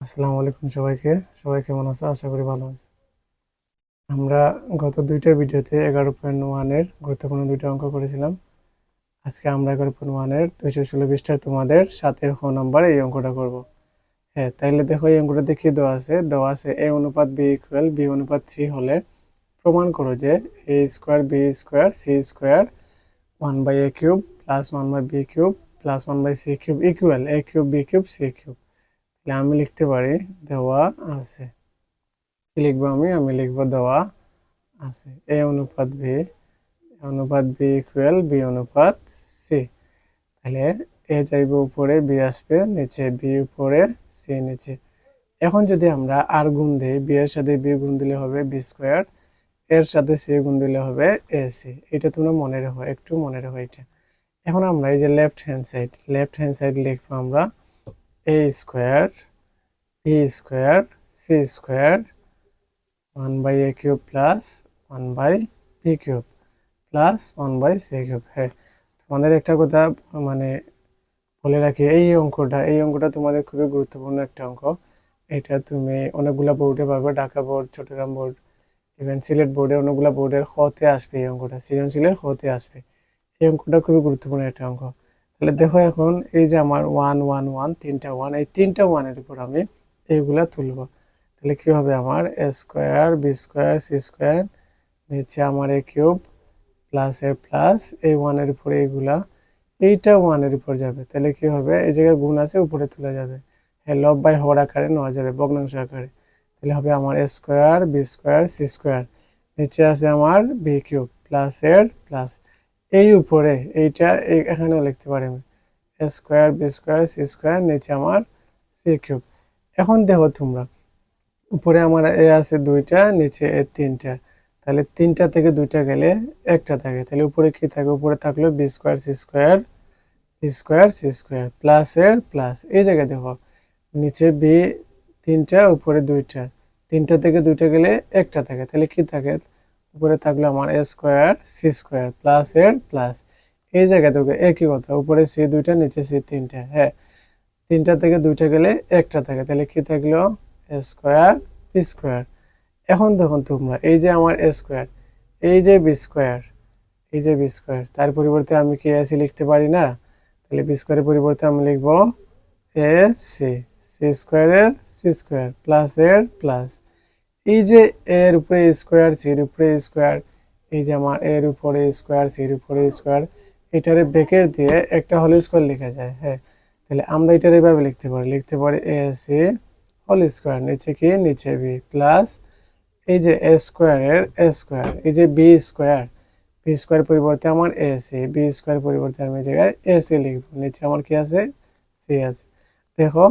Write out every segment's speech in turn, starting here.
আসসালামু আলাইকুম সবাইকে। সবাই কেমন আছো? আশা করি ভালো আছো। আমরা গত দুইটা ভিডিওতে এগারো পয়েন্ট ওয়ানের গুরুত্বপূর্ণ দুইটা অঙ্ক করেছিলাম। আজকে আমরা এগারো পয়েন্ট ওয়ানের দুইশো ষোলো পৃষ্ঠার তোমাদের সাতের খ নাম্বার এই অঙ্কটা করব। হ্যাঁ তাইলে দেখো এই অঙ্কটা দেখিয়ে দেওয়া আছে। দেওয়া আছে এ অনুপাত বি ইকুয়াল বি অনুপাত সি হলে প্রমাণ করো যে A square B square C square one by A cube plus one by B cube plus one by C cube equal A cube B cube C cube তাহলে আমি লিখতে পারি, দেওয়া আছে। কি লিখব আমি? আমি লিখব দেওয়া আছে। এ অনুপাত বি অনুপাত বি ইকুয়াল বি অনুপাত সি তাহলে এ যাইবে উপরে, বি আসবে নিচে, বি উপরে সি নিচে। এখন যদি আমরা আর গুণ দিই, বি এর সাথে বি গুণ দিলে হবে বি স্কোয়ার, এর সাথে সি গুণ দিলে হবে এ সি। এটা তোমরা মনে রাখো, একটু মনে রাখো এটা। এখন আমরা এই যে left hand side left hand side লিখব আমরা A square B square C square one by A cube plus one by B cube plus one by C cube হ্যাঁ। তোমাদের একটা কথা মানে বলে রাখি, এই অঙ্কটা এই অঙ্কটা তোমাদের খুবই গুরুত্বপূর্ণ একটা অঙ্ক। এটা তুমি অনেকগুলা বোর্ডে পাবে Dhaka board Chittagong board even Sylhet বোর্ডে অনেকগুলা বোর্ডের খতে আসবে এই অঙ্কটা, সৃজনশীলের খতে আসবে। এই অঙ্কটা খুবই গুরুত্বপূর্ণ একটা অঙ্ক। তাহলে দেখো এখন, এই যে আমার ওয়ান ওয়ান ওয়ান তিনটা ওয়ান এই তিনটা ওয়ানের উপর আমি এইগুলা তুলব। তাহলে কি হবে আমার? A square B square C square নিচে আমার A cube plus A plus এই ওয়ানের উপরে এইগুলা এইটা ওয়ানের উপর যাবে। তাহলে কি হবে? এই জায়গায় গুণ আছে, উপরে তুলে যাবে। হ্যাঁ লব বাই হওয়ার আকারে নেওয়া যাবে, ভগ্নাংশ আকারে। তাহলে হবে আমার A square B square C square নিচে আছে আমার বি কিউব প্লাস এর প্লাস এই উপরে, এইটা এই- এখানেও লিখতে পারি আমি। A square B square C square নিচে আমার সি কিউব এখন দেখো তোমরা, উপরে আমার এ আছে দুইটা, নিচে এ তিনটা। তাহলে তিনটা থেকে দুইটা গেলে একটা থাকে। তাহলে উপরে কি থাকে? উপরে থাকল B square C square B square C square plus এর প্লাস এই জায়গায় দেখো, নিচে বি তিনটা, উপরে দুইটা। তিনটা থেকে দুইটা গেলে একটা থাকে। তাহলে কি থাকে? উপরে থাকল আমার A square C square plus এর প্লাস এই জায়গায় দেখো একই কথা। উপরে সি দুইটা, নিচে সি তিনটা। হ্যাঁ তিনটা থেকে দুইটা গেলে একটা থাকে, তাহলে কি থাকল? এ স্কোয়ার বি স্কোয়ার এখন দেখুন তোমরা, এই যে আমার স্কোয়ার এই যে বি স্কোয়ার এই যে বি স্কোয়ার তার পরিবর্তে আমি কি এসি লিখতে পারি না? তাহলে বি স্কোয়ারের পরিবর্তে আমি লিখব এ সি সি স্কোয়ারের সি স্কোয়ার প্লাস এর প্লাস এই যে এর উপরে স্কোয়ার সির উপরে স্কোয়ার এই যে আমার এর উপরে স্কোয়ার সির উপরে স্কোয়ার এটারে ব্রেকেট দিয়ে একটা হোল স্কোয়ার লেখা যায় হ্যাঁ। তাহলে আমরা এটার এভাবে লিখতে পারি। লিখতে পারি এ সি হোল স্কোয়ার নিচে কি? নিচে বি প্লাস এই যে এ স্কোয়ারের এ স্কোয়ার এই যে বি স্কোয়ার বি স্কোয়ার পরিবর্তে আমার এ সি বি স্কোয়ার পরিবর্তে আমি জায়গায় এ সি লিখব। নিচে আমার কি আছে? সি আছে। দেখো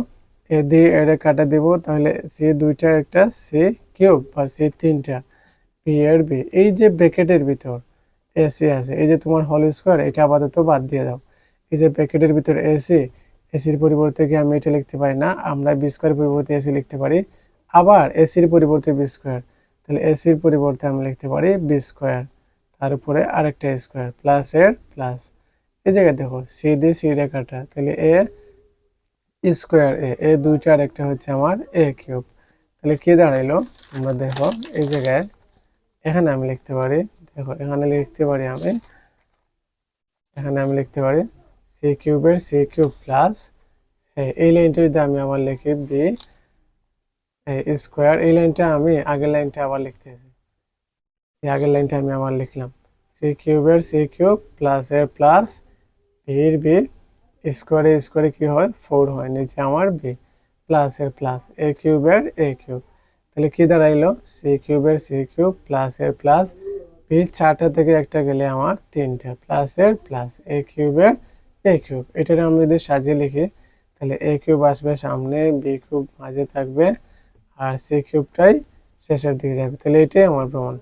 এ দিয়ে এটা কাটা দেব, তাহলে সি দুইটা একটা সি কিউব বা সি তিনটা বি এর বি এই যে ব্র্যাকেটের ভিতর এসি আছে, এই যে তোমার হল স্কোয়ার এটা আপাতত বাদ দিয়ে দাও। এই যে ব্র্যাকেটের ভিতর এসি এসির পরিবর্তে কি আমি এটা লিখতে পারি? না, আমরা বি স্কোয়ার পরিবর্তে এসি লিখতে পারি। আবার এসির পরিবর্তে বি স্কোয়ার তাহলে এসির পরিবর্তে আমি লিখতে পারি বি স্কোয়ার তার উপরে আরেকটা স্কোয়ার প্লাস এর প্লাস এই জায়গায় দেখো সি দিয়ে সি রেখাটা। তাহলে এ স্কোয়ার এ এ দুইটা আর একটা হচ্ছে আমার এ কিউব তাহলে কি দাঁড়াইলো? তোমরা দেখো, এই জায়গায় এখানে আমি লিখতে পারি, দেখো, এখানে লিখতে পারি আমি, এখানে আমি লিখতে পারি সি কিউবের সি কিউব প্লাস হ্যাঁ এই লাইনটা যদি আমি আবার লিখি বি স্কোয়ার এই লাইনটা আমি, আগের লাইনটা আবার লিখতেছি। এই আগের লাইনটা আমি আবার লিখলাম। সি কিউবের সি কিউব প্লাস এর প্লাস বির বি স্কোয়ারে স্কোয়ারে কী হয়? ফোর হয়, নিচে আমার বি প্লাস এর প্লাস এ কিউবের এ কিউব তাহলে কি দাঁড়াইলো? সি কিউবের সি কিউব প্লাস এর প্লাস বি চারটা থেকে একটা গেলে আমার তিনটা প্লাস এর প্লাস এ কিউবের এ কিউব এটার আমরা যদি সাজিয়ে লিখি, তাহলে এ কিউব আসবে সামনে বি কিউব মাঝে থাকবে, আর সি কিউবটাই শেষের দিকে যাবে। তাহলে এটাই আমার প্রমাণ।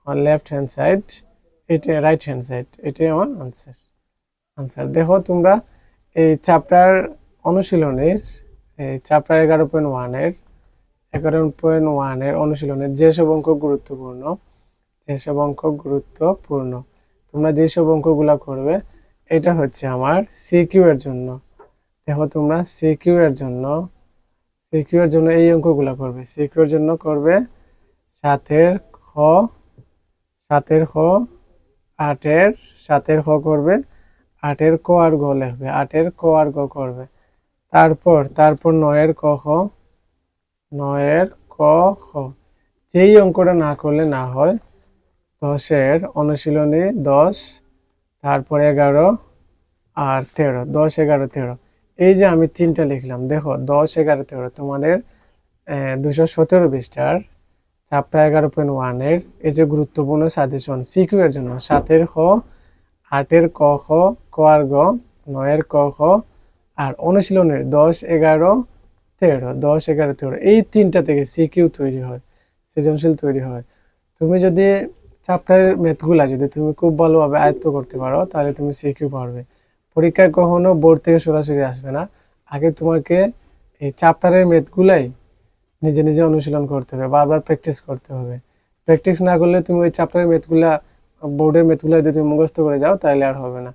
আমার লেফট হ্যান্ড সাইড এটা রাইট হ্যান্ড সাইড এটাই আমার আনসার আনসার দেখো তোমরা এই চ্যাপ্টার অনুশীলনের, এই চ্যাপ্টার এগারো পয়েন্ট ওয়ানের এগারো পয়েন্ট ওয়ানের অনুশীলনের যেসব অঙ্ক গুরুত্বপূর্ণ, যেসব অঙ্ক গুরুত্বপূর্ণ, তোমরা যেসব অঙ্কগুলো করবে এটা হচ্ছে আমার সিকিউ এর জন্য। দেখো তোমরা সিকিউ এর জন্য সিকিউর জন্য এই অঙ্কগুলো করবে। সিকিউর জন্য করবে সাতের খ সাতের খ, আটের, সাতের খ করবে, আটের ক আর গ লিখবে, আটের ক আর গ করবে। তারপর তারপর নয়ের ক খ, নয়ের ক খ। যেই অঙ্কটা না করলে না হয়, দশের অনুশীলনী দশ তারপর এগারো আর তেরো, দশ, এগারো, তেরো। এই যে আমি তিনটা লিখলাম, দেখো, দশ, এগারো, তেরো, তোমাদের দুশো সতেরো পৃষ্ঠার চাপটা এগারো পয়েন্ট ওয়ানের এই যে গুরুত্বপূর্ণ সাজেশন সিকিউ এর জন্য, সাতের খ, আটের ক, খ, ক আর গ, নয়ের ক, খ, আর অনুশীলনের দশ, এগারো, তেরো, দশ, এগারো, তেরো, এই তিনটা থেকে সিকিউ তৈরি হয়, সৃজনশীল তৈরি হয়। তুমি যদি চ্যাপ্টারের ম্যাথগুলা যদি তুমি খুব ভালোভাবে আয়ত্ত করতে পারো, তাহলে তুমি সিকিউ পারবে পরীক্ষায় কখনো বোর্ড থেকে সরাসরি আসবে না। আগে তোমাকে এই চ্যাপ্টারের ম্যাথগুলাই নিজে নিজে অনুশীলন করতে হবে, বারবার প্র্যাকটিস করতে হবে। প্র্যাকটিস না করলে তুমি ওই চ্যাপ্টারের ম্যাথগুলা বোর্ডের ম্যাথগুলা যদি তুমি মুখস্থ করে যাও, তাহলে আর হবে না।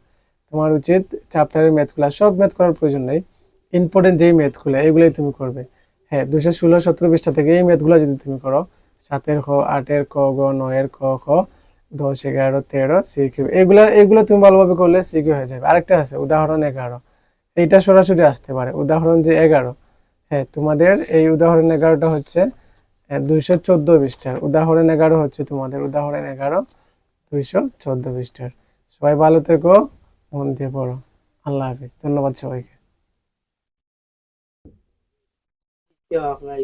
তোমার উচিত চ্যাপ্টারের ম্যাথগুলা সব ম্যাথ করার প্রয়োজন নেই। ইম্পর্টেন্ট যেই ম্যাথগুলো এগুলোই তুমি করবে। হ্যাঁ দুশো ষোলো, সতেরো বিশটা থেকে এই ম্যাথগুলো যদি তুমি করো সাতের খ, আটের ক, গ, নয়ের ক, খ, দশ, এগারো, তেরো, সিকিউ। এগুলা, এগুলো তুমি ভালোভাবে করলে সিকিউ হয়ে যাবে। আরেকটা আছে, উদাহরণ এগারো। এইটা সরাসরি আসতে পারে। উদাহরণ যে এগারো। হ্যাঁ তোমাদের এই উদাহরণ এগারোটা হচ্ছে দুইশো চোদ্দ পৃষ্ঠার। উদাহরণ এগারো হচ্ছে তোমাদের উদাহরণ এগারো, দুইশো চোদ্দ পৃষ্ঠার। সবাই ভালো থেকো, মন দিয়ে পড়ো। আল্লাহ হাফিজ। ধন্যবাদ সবাইকে। কেউ আপনার